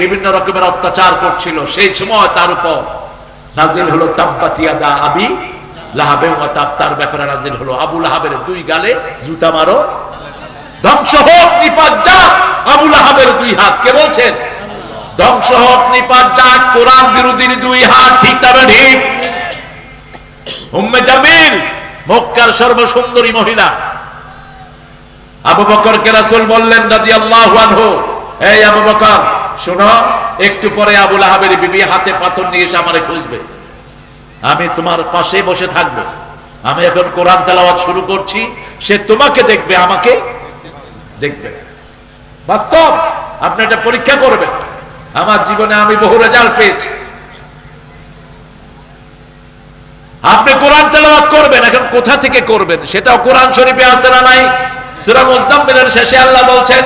বিভিন্ন রকমের অত্যাচার করছিল, সেই সময় তার উপর নাজিল হলো আবি তার ব্যাপারে নাজিল হলো। আবু লাহাবের দুই গালে জুতা মারো। ধ্বংস হোক, নিপাত যাক আবু লাহাবের দুই হাত। কে বলছেন? ধ্বংস হোক নিপাত যাক, কোরআন বিরোধীর দুই হাত ঠিক তবে ঠিক জামিল, মক্কার সর্বসুন্দরী মহিলা। আবু বললেন এই আবু বকর একটু পরে আবু লাহাবের বিবি হাতে পাথর নিয়ে এসে আমারে খুঁজবে। আমি তোমার পাশে বসে থাকব। আমি এখন কোরআন তেলাওয়াত শুরু করছি। সে তোমাকে দেখবে, আমাকে দেখবে বাস্তব, আপনি এটা পরীক্ষা করবেন। আমার জীবনে আমি বহু রেজাল্ট পেয়েছি। আপনি কোরআন তেলাওয়াত করবেন, এখন কোথা থেকে করবেন? সেটাও কোরআন শরীফে আছে না নাই? শেষে আল্লাহ বলছেন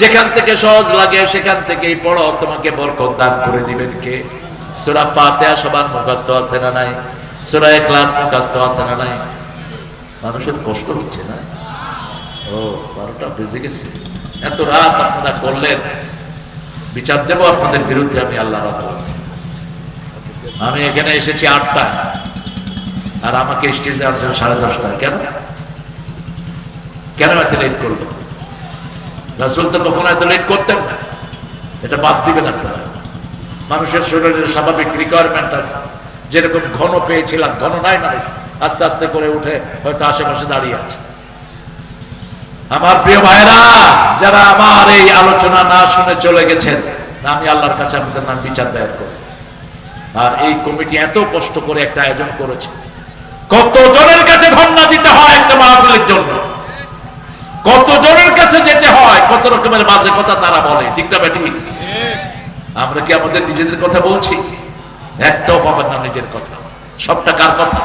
যেখান থেকে সহজ লাগে সেখান থেকেই পড়ো, তোমাকে বরকত দান করে দিবেন কে? সূরা ফাতিহা সবার আছে না নাই? আছে না নাই? মানুষের কষ্ট হচ্ছে না? ও, বারোটা বেজে গেছে। এত রাত আপনারা করলেন। বিচার দেব আপনাদের বিরুদ্ধে আমি আল্লাহ আমি এখানে এসেছি আটটায়। আর আমাকে স্টেজে আসছেন সাড়ে দশটায়। কেন? কেন এত লেট করল? রাসুল তো কখনো এত লেট করতেন না। এটা বাদ দিবেন আপনারা। মানুষের শরীরের স্বাভাবিক রিকোয়ারমেন্ট আছে। যেরকম ঘন পেয়েছিলাম, ঘন নাই মানুষ। আস্তে আস্তে করে উঠে হয়তো আশেপাশে দাঁড়িয়ে আছে। আমার প্রিয় ভাইরা যারা আমার এই আলোচনা না শুনে চলে গেছেন, আমি আল্লাহর কাছে আপনাদের নাম বিচার দায়ের করি আর এই কমিটি এত কষ্ট করে একটা আয়োজন করেছে। কত জনের কাছে ধর্ণা দিতে হয় একটা মাহফিলের জন্য? কত জনের কাছে যেতে হয়? কত রকমের বাজে কথা তারা বলে, ঠিক না বেটি আমরা কি আমাদের নিজেদের কথা বলছি? একটাও পাবেন না নিজের কথা। সবটা কার কথা?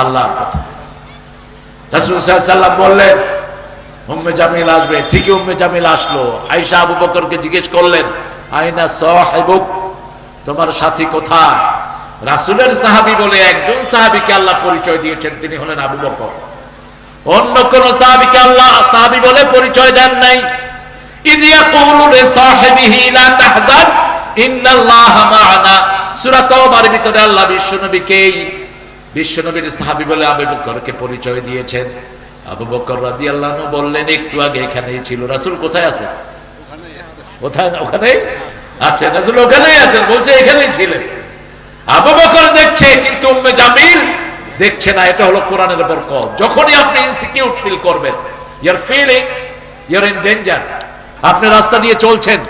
আল্লাহর কথা। রাসূল সাল্লাল্লাহু বললেন উম্মে জামিল আসবে, ঠিকই উম্মে জামিল আসলো। আয়েশা আবু বকরকে জিজ্ঞেস করলেন, আইনা সাহিবুক, তোমার সাথী কোথায়? রাসূলের সাহাবী বলে একজন সাহাবীকে আল্লাহ পরিচয় দিয়েছেন, তিনি হলেন আবু বকর। অন্য কোন সাহাবীকে আল্লাহ, সাহাবী বলে পরিচয় দেন নাই। ইদ ইয়াকুলু লিসাহিবিহি লা তাহজান ইন্নাল্লাহা মা'ানা। সূরা তাওবার ভিতরে আল্লাহ বিশ্বনবীকেই, বিশ্বনবীর সাহাবী বলে আবু বকরকে পরিচয় দিয়েছেন। আবু বকর রাদিয়াল্লাহু আনহু বললেন, একটু আগে এখানেই ছিল। রাসূল কোথায় আছেন? কোথায় ওখানে? আছেন রাসূল ওখানেই আছেন, বলছে এখানেই ছিলেন। আবু বকর দেখছে, কিন্তু উম্মে জামিল দেখছে না, এটা হলো কোরআনের বরকত। যখনই আপনি ইনসিকিউট ফিল করবেন your feeling your in danger আপনি রাস্তা দিয়ে চলছেন,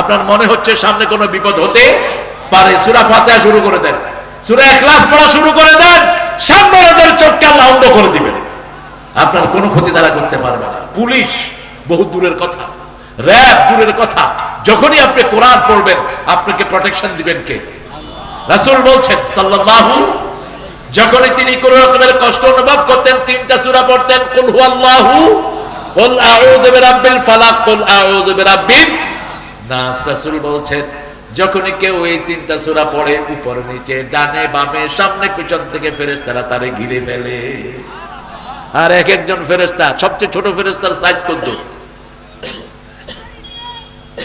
আপনার মনে হচ্ছে সামনে কোনো বিপদ হতে পারে। সূরা ফাতিহা শুরু করে দেন। সূরা ইখলাস পড়া শুরু করে দেন, সামনে চোখকে আল্লাহ অন্ধ করে দিবেন। আপনার কোনো ক্ষতি তারা করতে পারবে না। পুলিশ বহু দূরের কথা। র্যাব দূরের কথা। যখনই আপনি কোরআন পড়বেন, আপনাকে প্রোটেকশন দিবেন কে? রাসূল বলছেন, সাল্লাল্লাহু, যখনই তিনি কোন রকমের কষ্ট অনুভব করতেন, তিনটা সূরা পড়তেন, কুল হুয়াল্লাহু, কুল আউযু বিরাব্বিল ফালাক, কুল আউযু বিরাব্বিন নাস। বলছেন কেউ এই তিনটা সূরা পড়ে, উপর নিচে, ডানে বামে, সামনে পিছন থেকে ফেরেশতারা তারে ঘিরে ফেলে। আর এক একজন ফেরেশতা, সবচেয়ে ছোট ফেরেশতার সাইজ কত?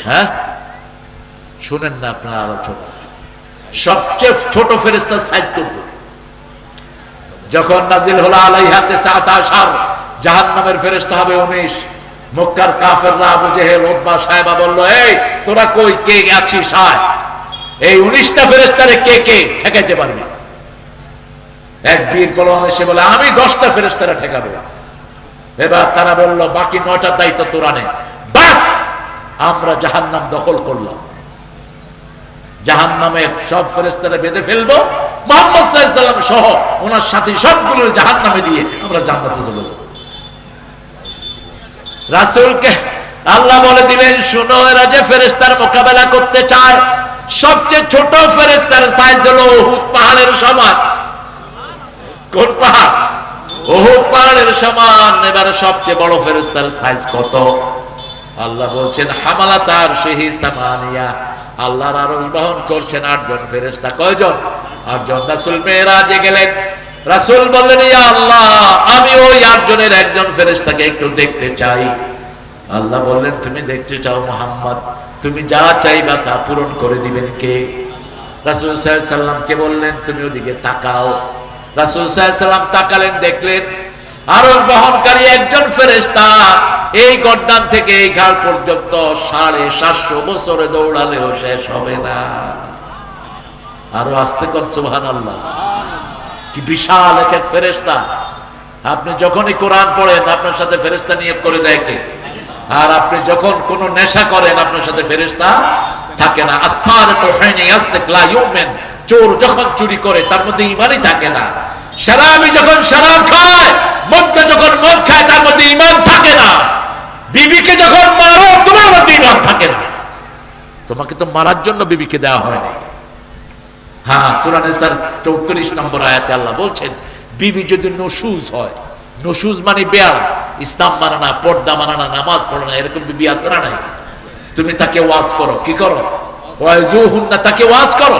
হ্যাঁ? শুনেন না আপনার আলোচনা। সবচেয়ে ছোট ফেরেস্তার সাইজ কত? যখন নাজিল হলো আলাইহাতে সাত আসার জাহান নামের ফেরেস্তা হবে উনিশ। মক্কার কাফেররা আবু জেহেল ওতবা সাহেবা বলল, এই, তোরা কই? কে আছিস? আয়। এই উনিশটা ফেরেস্তারে কে কে ঠেকাইতে পারবি? এক বীর পলওয়ান এসে বলে, আমি দশটা ফেরেস্তারা ঠেকাবো। এবার তারা বলল, বাকি নয়টার দায়িত্ব তোরা নে বাস, আমরা জাহান্নাম দখল করলাম। জাহান নামের সব ফেরেস্তারা বেঁধে ফেলব। মোহাম্মদ সহ ওনার সাথে সবগুলো দিয়ে আমরা জান্নাতে চলে রাসুলকে আল্লাহ বলে দিলেন শুনো, এরা যে ফেরেস্তার মোকাবেলা করতে চায়, সবচেয়ে ছোট ফেরেস্তার সাইজ হলো পাহাড়ের সমান। কোন পাহাড় পাহাড়ের সমান, এবারে সবচেয়ে বড় সাইজ কত? আল্লাহ বলছেন হামালা তার সেহি সামানিয়া। আল্লাহর বহন করছেন আটজন ফেরেশতা। কয়জন? আটজন। রাসূল গেলেন। রাসূল বললেন, ইয়া আল্লাহ, আমি ওই আটজনের একজন ফেরেশতাকে একটু দেখতে চাই। আল্লাহ বললেন, তুমি দেখতে চাও মোহাম্মদ। তুমি যা চাইবা তা পূরণ করে দিবেন কে? রাসুল রাসূল সাল্লামকে বললেন, তুমি ওদিকে তাকাও। রাসূল সাল্লাম তাকালেন, দেখলেন, আরশ বহনকারী একজন ফেরেশতা এই গড্ডান থেকে এই ঘাট পর্যন্ত সাড়ে সাতশো বছরে দৌড়ালেও শেষ হবে না। আরও আসতে আল্লাহ কি বিশাল এক ফেরেশতা। আপনি যখনই কোরআন পড়েন, আপনার সাথে ফেরেশতা নিয়োগ করে দেয় কে? আর আপনি যখন কোন নেশা করেন, আপনার সাথে ফেরেশতা থাকে না। আস্থার তো হয়নি চোর যখন চুরি করে, তার মধ্যে ইমানই থাকে না। শরাবি যখন শরাব খায়, মদটা যখন মদ খায়, তার মধ্যে ইমান থাকে না। বিবিকে যখন মারো, তোমার মধ্যে ইমান থাকে না। তোমাকে তো মারার জন্য বিবিকে দেওয়া হয়নি হ্যাঁ সুরানেসার চৌত্রিশ নম্বর আয়াতে আল্লাহ বলছেন, বিবি যদি নসুজ হয়, নসুজ মানে বেয়াল, ইসলাম মানে না, পর্দা মানে না, নামাজ পড়ে না, এরকম বিবি আছে না তুমি তাকে ওয়াজ করো, কি করো? তাকে ওয়াজ করো।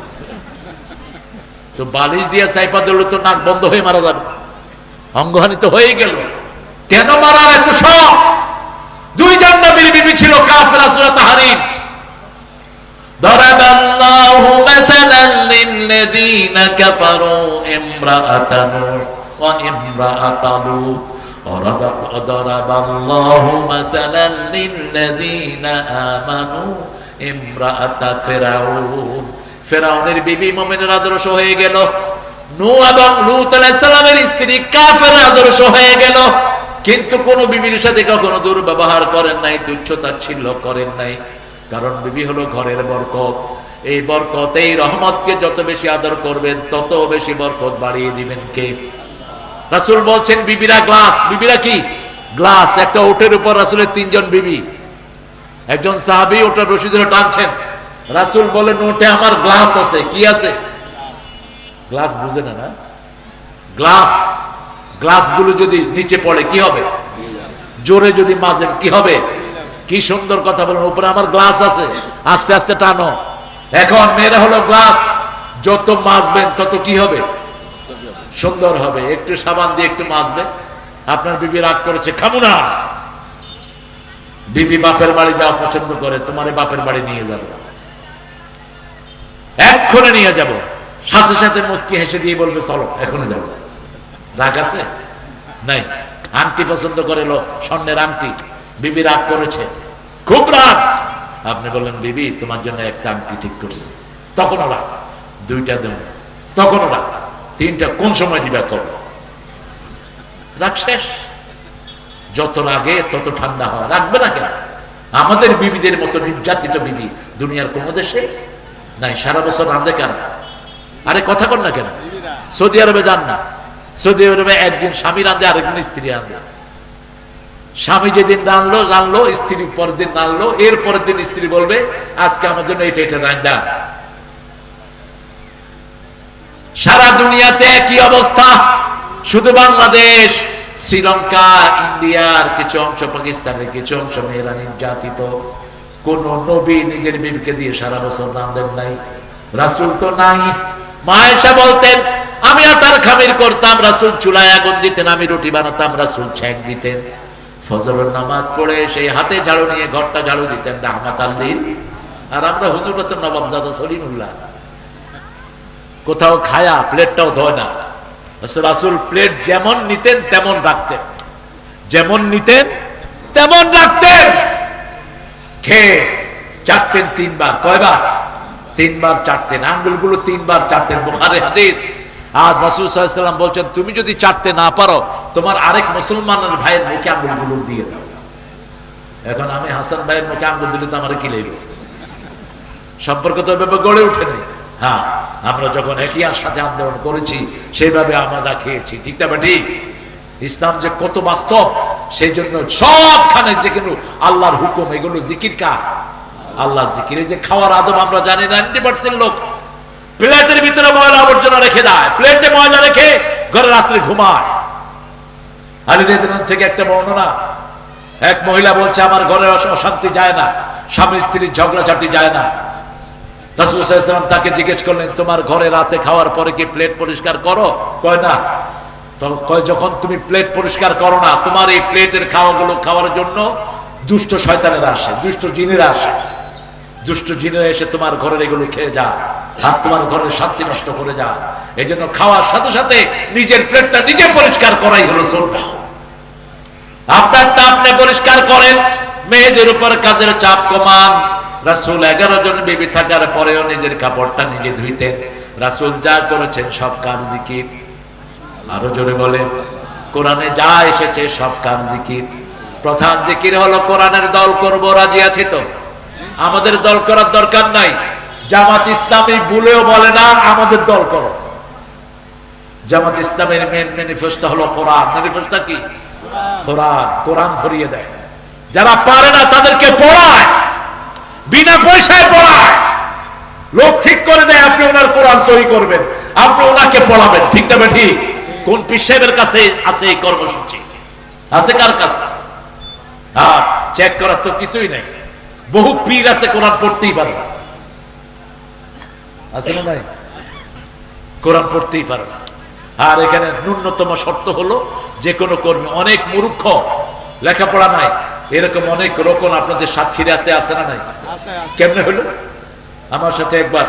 তো বালিশ দিয়া সাইপা দৌড় তো নাক বন্ধ হয়ে মারা যাবে অঙ্গহানি তো হয়ে গেল কেন মারার এত সব দুই জান্নাতের বিবি ছিল কাফেরা সূরা তাহরিম ضرب الله مثلا للذين كفروا امرأة نوح وامرأة لوط وضرب الله مثلا للذين آمنوا امرأة فرعون ফেরাউনের বিবি মোমেনের আদর্শ হয়ে গেল। নূহ এবং লূত আলাইহিস সালামের স্ত্রী কাফের আদর্শ হয়ে গেল। কিন্তু কোন বিবির সাথে কখনো দুর্ব্যবহার করেন নাই তুচ্ছতাচ্ছিল্য করেন নাই। কারণ বিবি হলো ঘরের বরকত। এই বরকত, এই রহমতকে যত বেশি আদর করবেন, তত বেশি বরকত বাড়িয়ে দিবেন কে? রাসুল বলছেন, বিবিরা গ্লাস। বিবিরা কি? গ্লাস। একটা ওটের উপর রাসূলের তিনজন বিবি। একজন সাহাবী ওটা রশি ধরে টানছেন। রাসূল বলেন ওটে আমার গ্লাস আছে। কি আছে? গ্লাস বুঝে না না? গ্লাস, গ্লাসগুলো যদি নিচে পড়ে, কি হবে? জোরে যদি মাজেন, কি হবে? কি সুন্দর কথা বলেন, উপরে আমার গ্লাস আছে। আস্তে আস্তে টানো। এখন মেয়েরা হলো গ্লাস, যত মাজবেন তত কি হবে? সুন্দর হবে। একটু সাবান দিয়ে একটু মাজবে আপনার বিবি রাগ করেছে, খাব না। বিবি বাপের বাড়ি যাওয়া পছন্দ করে, তোমার বাপের বাড়ি নিয়ে যাব। এক্ষণে নিয়ে যাব। সাথে সাথে মুস্কি হেসে দিয়ে বলবে, চলো, এখনই যাব। রাগ আছে? নাই। আংটি পছন্দ করে লো স্বর্ণের আংটি। বিবি রাগ করেছে। খুব রাগ। আপনি বললেন, বিবি, তোমার জন্য একটা আংটি ঠিক করছি। তখন ওরা দুইটা দেব। তখন ওরা তিনটা কোন সময় দিবা কর রাগ শেষ। যত রাগে, তত ঠান্ডা হয় রাখবে না কেন? আমাদের বিবিদের মতো নির্যাতিত বিবি দুনিয়ার কোনো দেশে নাই, সারা বছর রাঁধে কেন? আরে কথা কর না কেন? সৌদি আরবে যান না। সৌদি আরবে একদিন স্বামী রাঁধে, আরেকদিন স্ত্রী রাঁধে। স্বামী যেদিন রানলো রানলো স্ত্রী পরের দিন রানলো এর পরের দিন স্ত্রী বলবে, আজকে আমার জন্য এটা এটা রান্দা সারা দুনিয়াতে একই অবস্থা। শুধু বাংলাদেশ, শ্রীলঙ্কা, ইন্ডিয়ার কিছু অংশ, পাকিস্তানের কিছু অংশ, মেয়েরা নির্যাতিত। কোন নবী নিজের বিবিকে দিয়ে সারা বছর রান্ধেন নাই। রাসুল তো নাই। মায়েশা বলতেন, আমি আটার খামির করতাম, রাসুল চুলায় আগুন দিতেন, আমি রুটি বানাতাম, রাসুল ছ্যাঁক দিতেন। ফজরের নামাজ পড়ে সেই হাতে ঝাড়ু নিয়ে ঘরটা ঝাড়ু দিতেন, রাহমাত আল্লিল। আর আমরা হুজুর তো নবাব জাদা সলিমুল্লাহ। কোথাও খায়া প্লেটটাও ধোয় না। রাসুল প্লেট যেমন নিতেন তেমন রাখতেন। যেমন নিতেন তেমন রাখতেন। খেয়ে চারতেন তিনবার, কয়বার? তিনবার চারতেন আঙ্গুলগুলো তিনবার চারতেন বোখারে হাদিস। আজ রাসুল সাল্লাম বলছেন, তুমি যদি চারতে না পারো, তোমার আরেক মুসলমানের ভাইয়ের মুখে আঙ্গুলগুলো দিয়ে দাও। এখন আমি হাসান ভাইয়ের মুখে আঙ্গুল দিলে তো আমার কি লাগবে সম্পর্ক তো এভাবে গড়ে ওঠেনি হ্যাঁ আমরা যখন একই আর সাথে আন্দোলন করেছি সেইভাবে আমরা খেয়েছি। ঠিক না ইসলাম যে কত বাস্তব সেই জন্য সবখানে যে কিন্তু আল্লাহর হুকুম, এগুলো জিকির কা আল্লাহ জিকিরে যে খাওয়ার আদব আমরা জানি নাইনটি পার্সেন্ট লোক। প্লেটের ভিতরে ময়লা আবর্জনা রেখে দেয়, প্লেটে ময়লা রেখে ঘরে রাত্রে ঘুমায়। থেকে একটা বর্ণনা, এক মহিলা বলছে, আমার ঘরে অশ- অশান্তি যায় না, স্বামী স্ত্রীর ঝগড়াঝাটি যায় না। তাকে জিজ্ঞেস করলেন, তোমার ঘরে রাতে খাওয়ার পরে কি প্লেট পরিষ্কার করো? কয়, না। যখন তুমি প্লেট পরিষ্কার করো না, তোমার এই প্লেটের খাওয়াগুলো খাওয়ার জন্য দুষ্ট শয়তানেরা আসে, দুষ্ট জিনেরা আসে। দুষ্ট জিনেরা এসে তোমার ঘরের এগুলো খেয়ে যায়, আর তোমার ঘরের শান্তি নষ্ট করে যায়। এই জন্য খাওয়ার সাথে সাথে নিজের প্লেটটা নিজে পরিষ্কার করাই হলো সুন্নাহ। আপনারটা আপনি পরিষ্কার করেন, মেয়েদের উপর কাজের চাপ কমান। রাসুল এগারো জন বেবি থাকার পরেও নিজের কাপড়টা নিজে ধুইতেন। রাসুল যা করেছেন সব কাজ জিকির। আরও জোরে বলেন। কোরআনে যা এসেছে সব কাজ জিকির? প্রধান জিকির হলো কোরআনের দল করব, রাজি আছে তো? আমাদের দল করার দরকার নাই। জামাত ইসলামী ভুলেও বলে না, আমাদের দল করো। জামাত ইসলামের মেন ম্যানিফেস্টো হলো কোরআন। ম্যানিফেস্টো কি? কোরআন। কোরআন ধরিয়ে দেয়। যারা পারে না, তাদেরকে পড়ায়। বিনা পয়সায় পড়ায়। লোক ঠিক করে দেয়, আপনি ওনার কোরআন সহি করবেন। আপনি ওনাকে পড়াবেন। ঠিক ঠিক কোন পীর সাহেবের কাছে আছে এই কর্মসূচি? আছে কার কাছে? আর চেক করার তো কিছুই নেই। বহু পীর আছে কোরআন পড়তেই পারে না। আছে না নাই? কোরআন পড়তেই পারে না। আর এখানে ন্যূনতম শর্ত হলো যে কোনো কর্মী অনেক মূর্খ লেখাপড়া নাই এরকম অনেক রকম আপনাদের সাতক্ষীরাতে আছে না নাই? কেমনে হলো? আমার সাথে একবার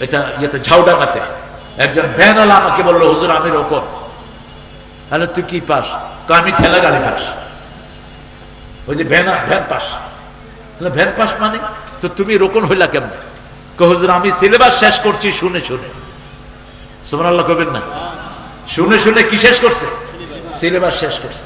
এটা ইয়েতে ঝাউডাঙ্গাতে একজন ভ্যানওয়ালা আমাকে বলল, হুজুর, আমি রোকন তাহলে তুই কি পাস? আমি ঠেলা গাড়ি পাস। ওই যে van van pass. Van pass মানে? তো তুমি রোকন হইলা কেমন? হুজুর, আমি সিলেবাস শেষ করছি, শুনে শুনে। সুমান আল্লাহ কবেন না? শুনে শুনে কি শেষ করছে? সিলেবাস শেষ করছে।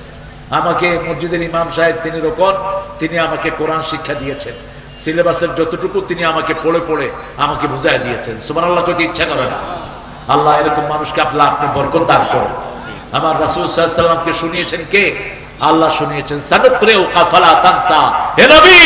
আমাকে মসজিদের ইমাম সাহেব, তিনি রোকন, তিনি আমাকে কোরআন শিক্ষা দিয়েছেন। সিলেবাসের যতটুকু তিনি আমাকে পড়ে পড়ে আমাকে বুঝাই দিয়েছেন। সুমান আল্লাহ করতে ইচ্ছা করে না। আল্লাহ এরকম মানুষকে আপনি আপনি বরকত দান করেন। আমার রাসুল সাল্লামকে শুনিয়েছেন কে? আল্লাহ শুনিয়েছেন সানুপ্রেও কাফালা তানসা। হে নবী